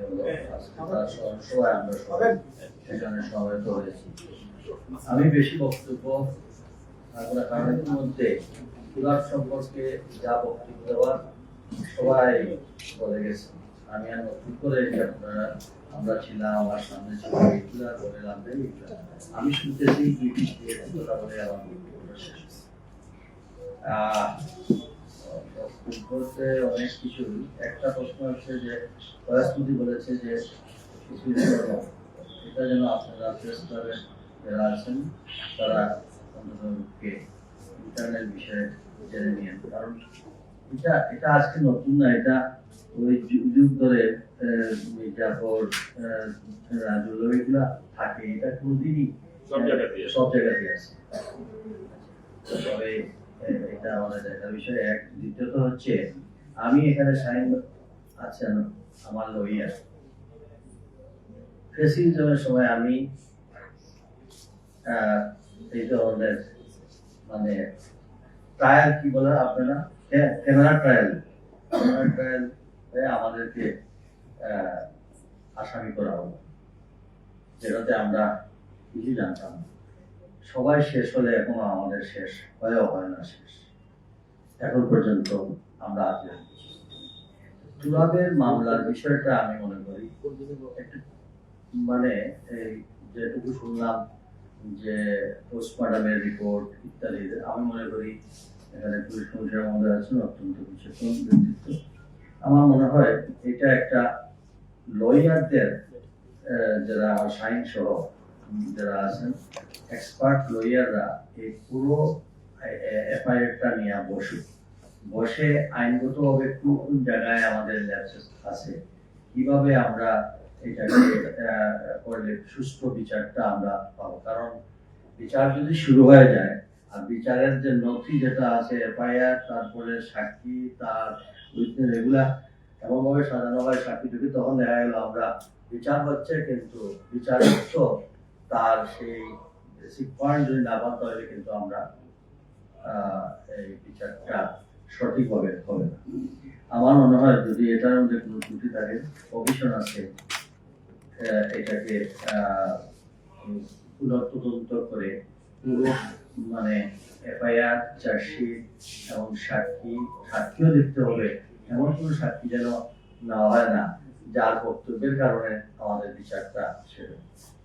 হলো। আজকে তার স্মরণ সভায় আমরা সবাই সেখানে সমবেত হয়েছি আমি বেশি বক্তব্য এর মধ্যে কুলার সম্পর্কে যা বক্তব্য দেওয়ার সবাই বলে গেছে আমি আর নতুন করে আপনারা আমরা ছিলাম, আমার সামনে ছিল আমি শুনতেছি দিক দিয়ে বলে আমার শেষ। অনেক কিছু একটা প্রশ্ন হচ্ছে যে পরাশমতি বলেছে যে এটা যেন আপনারা প্রেস যারা আছেন, তারা অন্তত ইন্টারনেট বিষয়ে জেনে নিয়েন। কারণ এটা এটা আজকে নতুন না এটা ওই যুগ ধরে মির্জাফর রাজুল এগুলা থাকে এটা কোনদিনই সব জায়গাতেই আছে। সব জায়গাতেই আছে। তবে এটা আমাদের দেখার বিষয়। এক দ্বিতীয়ত হচ্ছে আমি এখানে সাইন আছেন আমার লইয়ার। ফেসিলিজমের সময় আমি আহ, এই ধরনের মানে ট্রায়াল কি বলে আপনারা? ক্যামেরা ট্রায়াল ক্যামেরা আমাদেরকে আসামি করা হলো। যেটাতে আমরা কিছু জানতাম সবাই শেষ হলে এখন আমাদের শেষ হয়েও হয় না শেষ। এখন পর্যন্ত আমরা আছি তুলাবের মামলার বিষয়টা আমি মনে করি মানে এই যেটুকু শুনলাম যে পোস্টমর্টমের রিপোর্ট ইত্যাদি, আমি মনে করি এখানে কমিশনের মধ্যে আছেন অত্যন্ত বিচক্ষণ ব্যক্তিত্ব। আমার মনে হয় এটা একটা লয়ারদের যারা সাইন সহ যারা আছেন এক্সপার্ট লয়াররা এই পুরো এফআইআরটা নিয়ে বসুক বসে আইনগতভাবে কোন জায়গায় আমাদের ল্যাপসেস আছে, কীভাবে আমরা এটাকে করলে সুষ্ঠু বিচারটা আমরা পাবো? কারণ বিচার যদি শুরু হয়ে যায় বিচারের যে নথি যেটা আছে এফআইআর তারপরে সাক্ষী তার উইটনেস এগুলা এমনভাবে সাজানো হয় সাক্ষী টুকি তখন দেখা গেল আমরা বিচার হচ্ছে কিন্তু বিচার তো তার সেই বেসিক পয়েন্ট যদি না পান তাহলে কিন্তু আমরা এই বিচারটা সঠিকভাবে হবে না। আমার মনে হয় যদি এটার মধ্যে কোনো ত্রুটি থাকে কমিশন আছে এটাকে আহ, উম, পুনঃতদন্ত করে পুরো মানে এফআইআর চার্জশিট এবং সাক্ষী, সাক্ষীও দেখতে হবে। এমন কোনো সাক্ষী যেন নেওয়া হয় না, যার বক্তব্যের কারণে আমাদের বিচারটা সেরে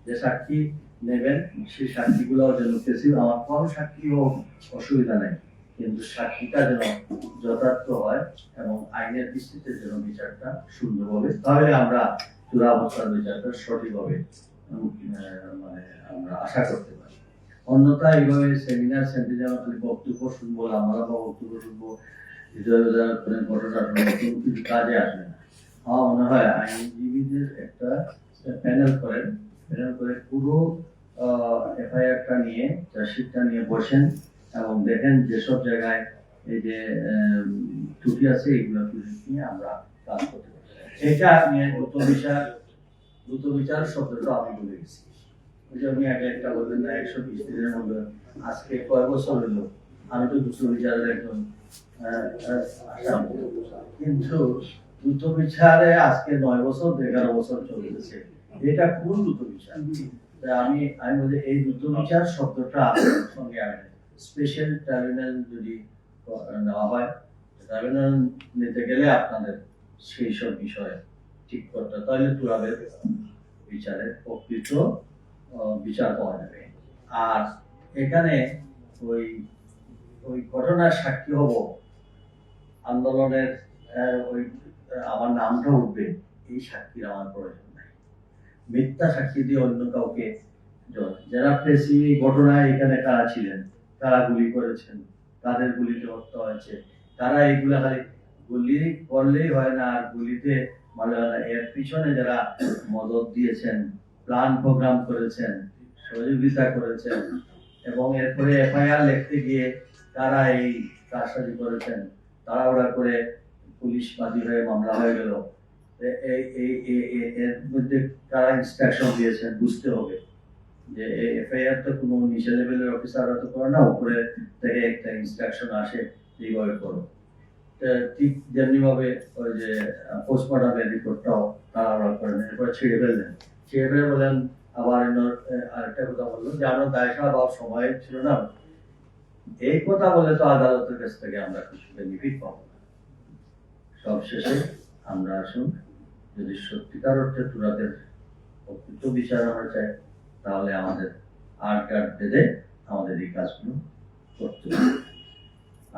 যে সাক্ষী নেবেন, সেই সাক্ষীগুলো যেন কেসি আমার কম সাক্ষী হোক অসুবিধা নেই, কিন্তু সাক্ষীটা যেন যথার্থ হয় এবং আইনের দৃষ্টিতে যেন বিচারটা সুন্দর হবে, তাহলে আমরা চূড়াবস্থার বিচারটা সঠিকভাবে মানে আমরা আশা করতে পারি। অন্যথায় এইভাবে সেমিনার সেন্টিনার বক্তব্য শুনব আমরা বা বক্তব্য শুনব কাজে আসবে না। আমার মনে হয় আইনজীবীদের একটা প্যানেল করেন প্যানেল করে পুরো এফআইআরটা নিয়ে চার্জশিটটা নিয়ে বসেন এবং দেখেন যেসব জায়গায় এই যে ত্রুটি আছে এগুলো ত্রুটি নিয়ে আমরা কাজ করতে পারি। এটা নিয়ে দ্রুত বিচার দ্রুত বিচার শব্দটা আমি বলে গেছি আপনি আগে একটা বললেন না, একশো বিশ দিনের মধ্যে আজকে কয় বছর হলো? আমি তো বিচারের একজন কিন্তু দ্রুত বিচারে আজকে নয় বছর, এগারো বছর এটা কোন দ্রুত বিচার আমি আমি বলি, এই দ্রুত বিচার শব্দটা সঙ্গে আমি স্পেশাল ট্রাইব্যুনাল যদি নেওয়া হয় ট্রাইব্যুনাল নিতে গেলে আপনাদের সেই সব বিষয়ে ঠিক করতে তাহলে তুরাবের বিচারের প্রকৃত বিচার পাওয়া যাবে। আর এখানে ওই ওই ঘটনার সাক্ষী হব আন্দোলনের ওই, আমার নামটা উঠবে, এই সাক্ষীর আমার প্রয়োজন নাই। মিথ্যা সাক্ষী দিয়ে অন্য কাউকে যারা প্রেসি ঘটনায় এখানে কারা ছিলেন, কারা গুলি করেছেন, কাদের গুলিতে হত্যা হয়েছে, তারা এইগুলা খালি গুলি করলেই হয় না, আর গুলিতে মানে এর পিছনে যারা মদত দিয়েছেন প্ল্যান প্রোগ্রাম করেছেন, সহযোগিতা করেছেন এবং এরপরে এফআইআর লিখতে গিয়ে তারা এই কাজটাজি করেছেন। তাড়াহুড়া করে পুলিশ বাদী হয়ে মামলা হয়ে গেল। এর মধ্যে কারা ইনস্ট্রাকশন দিয়েছেন, বুঝতে হবে যে এফআইআর তো কোনো নিচে লেভেলের অফিসাররা তো করে না, উপরে থেকে একটা ইনস্ট্রাকশন আসে, এইভাবে করো। ঠিক যেমনি ভাবে ওই যে পোস্টমর্টমের রিপোর্টটাও তারা করেন, এরপরে ছিঁড়ে ফেললেন। ফেলে বলেন, আবার আরেকটা কথা বলল যে আমরা দায় সারা সময় ছিল না। এই কথা বলে তো আদালতের কাছ থেকে আমরা কিছু বেনিফিট পাবো না। সবশেষে আমরা আসুন, যদি সত্যিকার অর্থে তুরাদের প্রকৃত বিচার আমরা চাই, তাহলে আমাদের আট গার্ড বেঁধে আমাদের এই কাজগুলো করতে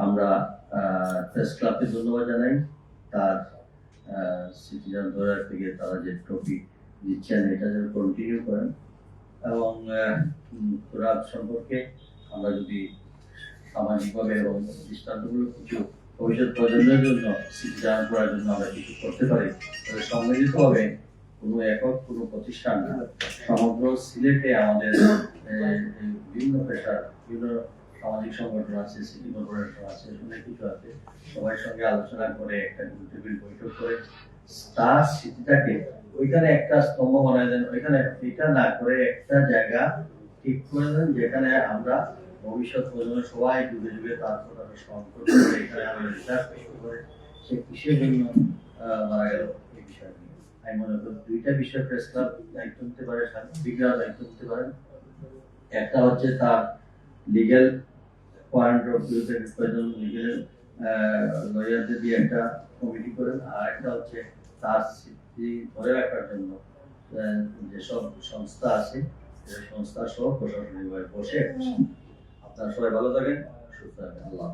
আমরা প্রেস ক্লাবকে ধন্যবাদ জানাই। তার সিটিজেন ধরে থেকে তারা যে ট্রফি দিচ্ছেন, এটা যেন কন্টিনিউ করেন। এবং তুরাব সম্পর্কে আমরা যদি সামাজিকভাবে এবং দৃষ্টান্তগুলো কিছু ভবিষ্যৎ প্রজন্মের জন্য জানা করার জন্য আমরা কিছু করতে পারি, তাহলে সম্মিলিতভাবে কোনো একক, কোনো প্রতিষ্ঠান সমগ্র সিলেটে আমাদের বিভিন্ন পেশার, বিভিন্ন সামাজিক সংগঠন আছে, সিটি কর্পোরেশন আছে, অনেক কিছু আছে। সবার সঙ্গে আলোচনা করে একটা টেবিল বৈঠক করে তার স্মৃতিটাকে ওইখানে একটা স্তম্ভ বানায় দেন, ওইখানে এটা না করে একটা জায়গা ঠিক করে দেন যেখানে আমরা ভবিষ্যৎ প্রজন্মের সবাই যুগে যুগে তার কথাটা স্মরণ করতে এখানে আমরা রিসার্চ পারে সে কিসের জন্য মারা গেল এই বিষয় নিয়ে। আমি মনে করি দুইটা বিষয় দায়িত্ব নিতে পারে দায়িত্ব নিতে একটা হচ্ছে তার লিগেল পয়েন্ট অফ ভিউ থেকে লিগেল লয়ারদের দিয়ে একটা কমিটি করেন, আর একটা হচ্ছে তার ধরে রাখার জন্য যেসব সংস্থা আছে সেই সংস্থা সহ প্রশাসনিকভাবে বসে আপনারা সবাই ভালো থাকেন সুস্থ থাকেন আল্লাহ।